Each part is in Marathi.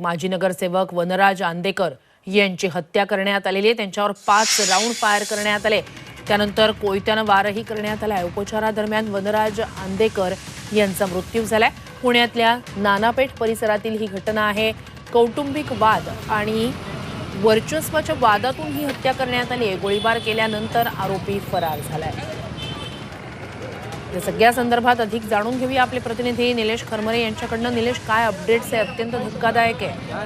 माजी नगरसेवक वनराज आंदेकर यांची हत्या करण्यात आलेली आहे. त्यांच्यावर पाच राऊंड फायर करण्यात आले. त्यानंतर कोयत्यानं वारही करण्यात आलाय. उपचारादरम्यान वनराज आंदेकर यांचा मृत्यू झालाय. पुण्यातल्या नानापेठ परिसरातील ही घटना आहे. कौटुंबिक वाद आणि वर्चस्वाच्या वादातून ही हत्या करण्यात आली आहे. गोळीबार केल्यानंतर आरोपी फरार झालाय. या सगळ्या संदर्भात अधिक जाणून घेऊया आपले प्रतिनिधी निलेश खरमरे यांच्याकडनं. निलेश काय अपडेट्स आहे? अत्यंत धक्कादायक आहे.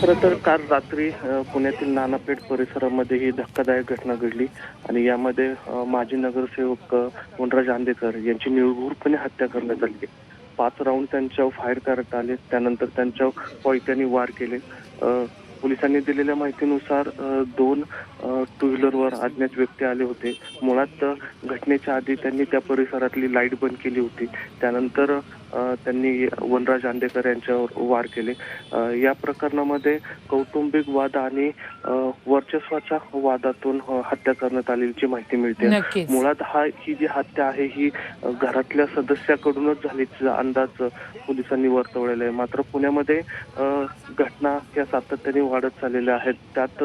खरं तर काल रात्री पुण्यातील नानापेठ परिसरामध्ये ही धक्कादायक घटना घडली आणि यामध्ये माजी नगरसेवक वनराज आंदेकर यांची निर्घूरपणे हत्या करण्यात आली. पाच राऊंड त्यांच्यावर फायर करण्यात आले. त्यानंतर त्यांच्यावर कोयत्याने वार केले. पोलिसांनी दिलेल्या माहितीनुसार दोन टू व्हीलरवर अज्ञात व्यक्ती आले होते. मुळात घटनेच्या आधी त्यांनी त्या परिसरातली लाइट बंद केली होती. त्यानंतर त्यांनी वनराज आंदेकर यांच्यावर वार केले. या प्रकरणामध्ये कौटुंबिक वाद आणि वर्चस्वाच्या वादातून हत्या करण्यात आलेली माहिती मिळते. मुळात हा ही जी हत्या आहे ही घरातल्या सदस्याकडूनच झाल्याचा अंदाज पोलिसांनी वर्तवलेला आहे. मात्र पुण्यामध्ये घटना या सातत्याने वाढत चाललेल्या आहेत. त्यात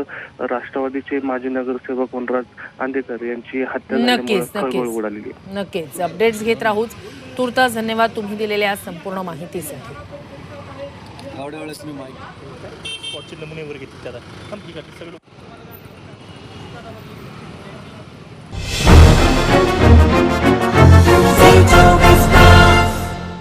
राष्ट्रवादीचे माजी नगरसेवक वनराज आंदेकर यांची हत्या. खळबळ उडालेली आहे. नक्कीच. अपडेट्स घेत राहूच. तुर्तास धन्यवाद तुम्ही दिलेल्या संपूर्ण माहितीसाठी. एवढ्या वेळेस मी माहिती स्पॉटचे नमुने वगैरे घेतले त्याला.